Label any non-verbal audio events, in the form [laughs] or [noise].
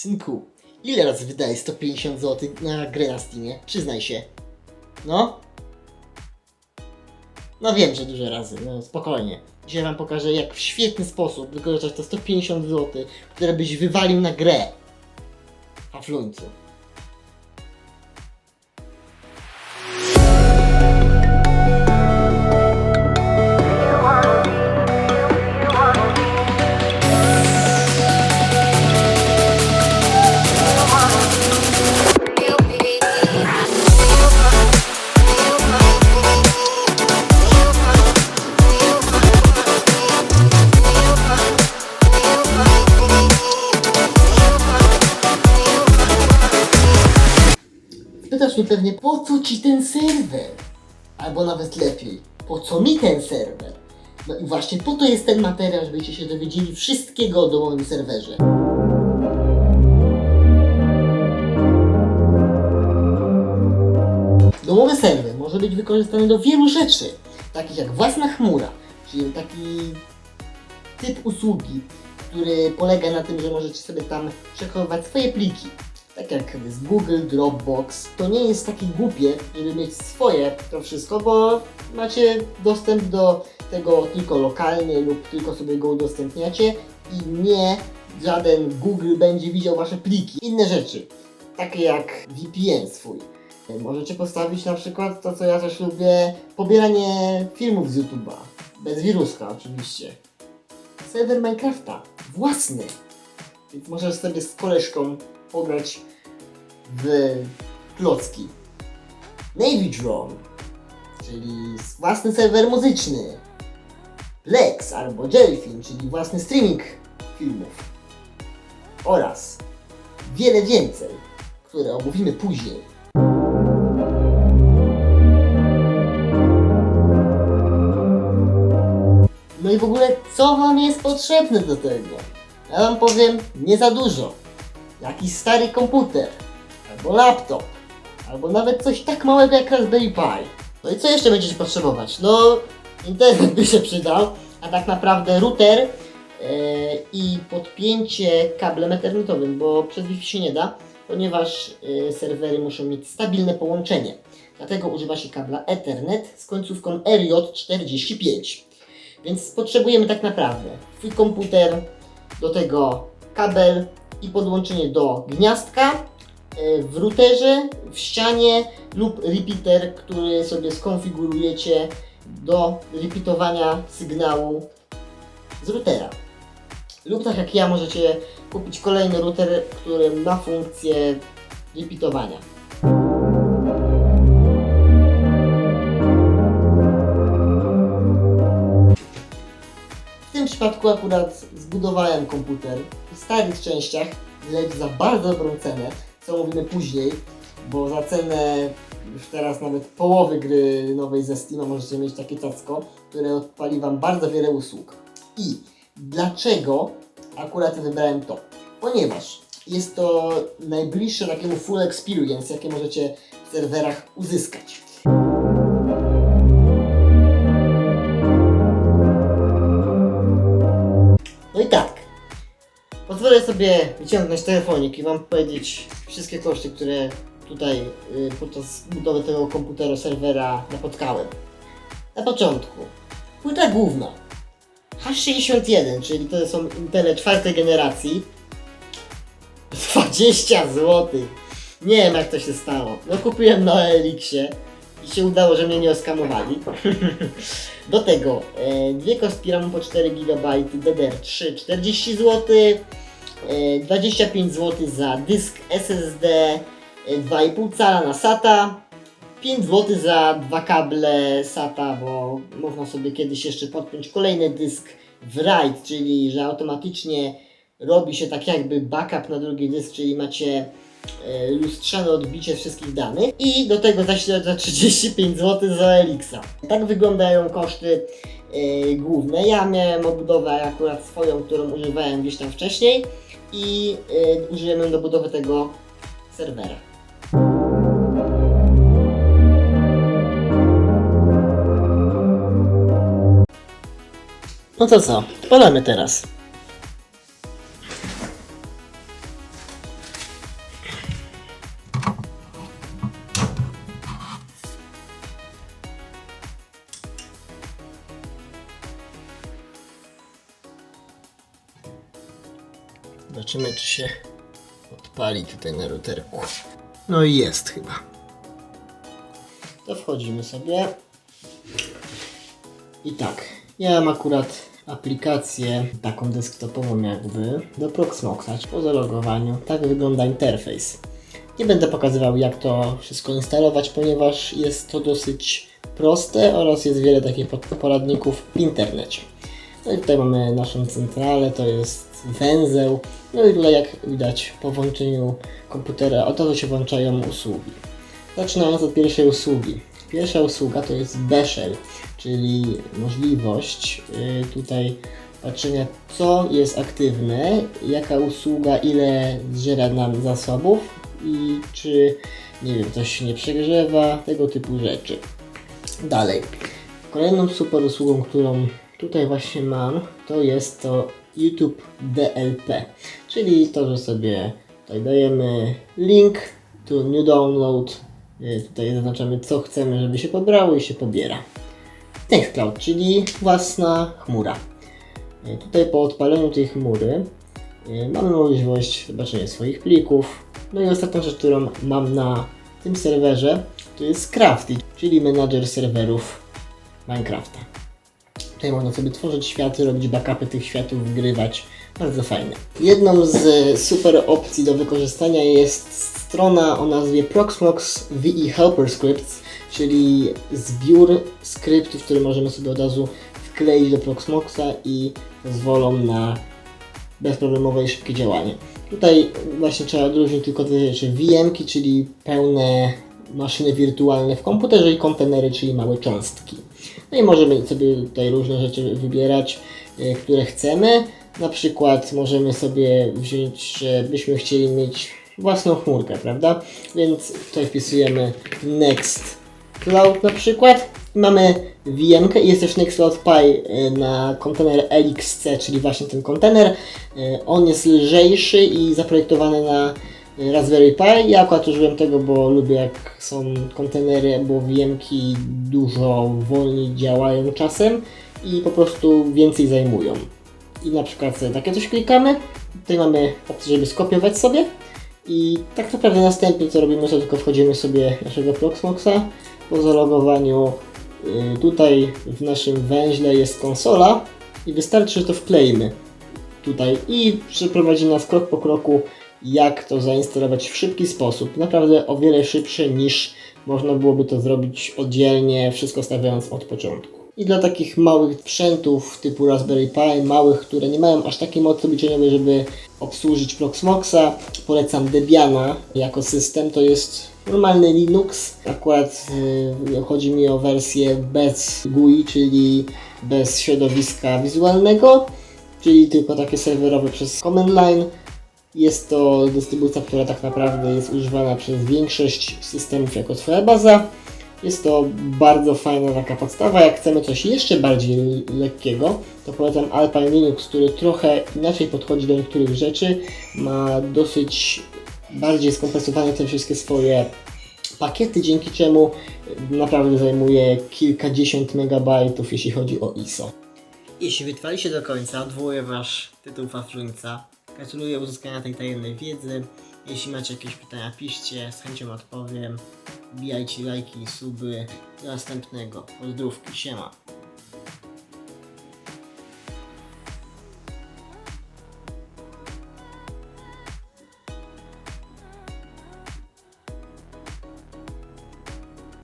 Synku, ile razy wydajesz 150 zł na grę na Steamie? Przyznaj się. No? No wiem, że dużo razy, no spokojnie. Dzisiaj wam pokażę, jak w świetny sposób wykorzystać te 150 zł, które byś wywalił na grę. Hafluńcu. Pytasz pewnie, po co ci ten serwer? Albo nawet lepiej, po co mi ten serwer? No i właśnie po to jest ten materiał, żebyście się dowiedzieli wszystkiego o domowym serwerze. Domowy serwer może być wykorzystany do wielu rzeczy, takich jak własna chmura, czyli taki typ usługi, który polega na tym, że możecie sobie tam przechowywać swoje pliki. Tak jak z Google Dropbox. To nie jest takie głupie, żeby mieć swoje to wszystko, bo macie dostęp do tego tylko lokalnie lub tylko sobie go udostępniacie i nie żaden Google będzie widział wasze pliki. Inne rzeczy, takie jak VPN swój. Możecie postawić na przykład to, co ja też lubię, pobieranie filmów z YouTube'a. Bez wiruska oczywiście. Serwer Minecrafta. Własny. Więc możesz sobie z koleżką pograć w klocki. Navy Drone, czyli własny serwer muzyczny. Plex albo Jellyfin, czyli własny streaming filmów. Oraz wiele więcej, które omówimy później. No i w ogóle, co Wam jest potrzebne do tego? Ja Wam powiem, nie za dużo. Jakiś stary komputer, albo laptop, albo nawet coś tak małego jak Raspberry Pi. No i co jeszcze będziecie potrzebować? No, internet by się przydał, a tak naprawdę router e, i podpięcie kablem ethernetowym, bo przez Wi-Fi się nie da, ponieważ e, serwery muszą mieć stabilne połączenie. Dlatego używa się kabla Ethernet z końcówką RJ45. Więc potrzebujemy tak naprawdę twój komputer, do tego kabel i podłączenie do gniazdka e, w routerze, w ścianie lub repeater, który sobie skonfigurujecie do repeatowania sygnału z routera. Lub tak jak ja możecie kupić kolejny router, który ma funkcję repeatowania. Przypadku akurat zbudowałem komputer w starych częściach, lecz za bardzo dobrą cenę, co mówimy później, bo za cenę już teraz nawet połowy gry nowej ze Steama możecie mieć takie cacko, które odpali Wam bardzo wiele usług. I dlaczego akurat wybrałem to? Ponieważ jest to najbliższe takiemu full experience, jakie możecie w serwerach uzyskać. Pozwolę sobie wyciągnąć telefonik i Wam powiedzieć wszystkie koszty, które tutaj y, podczas budowy tego komputera, serwera napotkałem. Na początku. Płyta główna. H61, czyli to są Intele czwartej generacji. [laughs] 20 zł. Nie wiem jak to się stało. No kupiłem na Elixie i się udało, że mnie nie oskamowali. [laughs] Do tego e, dwie kostki RAM po 4 GB DDR3 40 zł, 25 zł za dysk SSD e, 2,5 cala na SATA, 5 zł za dwa kable SATA, bo można sobie kiedyś jeszcze podpiąć kolejny dysk w RAID, czyli że automatycznie robi się tak jakby backup na drugi dysk, czyli macie e, lustrzane odbicie wszystkich danych i do tego zasilacz za 35 zł za Elixa. Tak wyglądają koszty e, główne. Ja miałem obudowę akurat swoją, którą używałem gdzieś tam wcześniej i użyłem ją do budowy tego serwera. No to co? Podamy teraz. Zobaczymy, czy się odpali tutaj na routerku. No i jest chyba. To wchodzimy sobie. I tak, ja mam akurat aplikację taką desktopową jakby do Proxmoxa po zalogowaniu. Tak wygląda interfejs. Nie będę pokazywał jak to wszystko instalować, ponieważ jest to dosyć proste oraz jest wiele takich poradników w internecie. No i tutaj mamy naszą centralę, to jest węzeł. No i tutaj jak widać po włączeniu komputera od razu się włączają usługi. Zaczynając od pierwszej usługi. Pierwsza usługa to jest Beshell, czyli możliwość y, tutaj patrzenia co jest aktywne, jaka usługa ile zżera nam zasobów i czy nie wiem, coś się nie przegrzewa, tego typu rzeczy. Dalej. Kolejną super usługą, którą tutaj właśnie mam, to jest to YouTube DLP, czyli to, że sobie tutaj dajemy link to new download, y, tutaj zaznaczamy co chcemy, żeby się pobrało i się pobiera. Nextcloud, czyli własna chmura. Y, Tutaj po odpaleniu tej chmury y, mamy możliwość zobaczenia swoich plików. No i ostatnia rzecz, którą mam na tym serwerze, to jest Crafty, czyli menadżer serwerów Minecrafta. Tutaj można sobie tworzyć światy, robić backupy tych światów, wgrywać. Bardzo fajne. Jedną z e, super opcji do wykorzystania jest strona o nazwie Proxmox VE Helper Scripts, czyli zbiór skryptów, które możemy sobie od razu wkleić do Proxmoxa i pozwolą na bezproblemowe i szybkie działanie. Tutaj właśnie trzeba odróżnić tylko dwie rzeczy. VM-ki, czyli pełne maszyny wirtualne w komputerze i kontenery, czyli małe cząstki. No i możemy sobie tutaj różne rzeczy wybierać, y, które chcemy. Na przykład możemy sobie wziąć, że byśmy chcieli mieć własną chmurkę, prawda? Więc tutaj wpisujemy next cloud na przykład. Mamy VM jest też Nextcloud Pi y, na kontener LXC, czyli właśnie ten kontener. Y, On jest lżejszy i zaprojektowany na Raspberry Pi. Ja akurat użyłem tego, bo lubię jak są kontenery, bo VM-ki dużo wolniej działają czasem i po prostu więcej zajmują. I na przykład sobie takie coś klikamy. Tutaj mamy opcję, żeby skopiować sobie. I tak naprawdę następnie co robimy, to tylko wchodzimy sobie naszego Proxmoxa. Po zalogowaniu y, tutaj w naszym węźle jest konsola i wystarczy, że to wkleimy tutaj i przeprowadzi nas krok po kroku, jak to zainstalować w szybki sposób. Naprawdę o wiele szybszy niż można byłoby to zrobić oddzielnie, wszystko stawiając od początku. I dla takich małych sprzętów typu Raspberry Pi, małych, które nie mają aż takiej mocy obliczeniowej, żeby obsłużyć Proxmoxa, polecam Debiana jako system. To jest normalny Linux. Akurat y, chodzi mi o wersję bez GUI, czyli bez środowiska wizualnego, czyli tylko takie serwerowe przez command line. Jest to dystrybucja, która tak naprawdę jest używana przez większość systemów jako swoja baza. Jest to bardzo fajna taka podstawa. Jak chcemy coś jeszcze bardziej lekkiego, to polecam Alpine Linux, który trochę inaczej podchodzi do niektórych rzeczy. Ma dosyć bardziej skompresowane te wszystkie swoje pakiety, dzięki czemu naprawdę zajmuje kilkadziesiąt megabajtów, jeśli chodzi o ISO. Jeśli wytrwaliście do końca, odwołuję Wasz tytuł Fafluńca. Gratuluję uzyskania tej tajemnej wiedzy. Jeśli macie jakieś pytania, piszcie, z chęcią odpowiem. Bijajcie lajki suby. Do następnego. Pozdrówki, siema.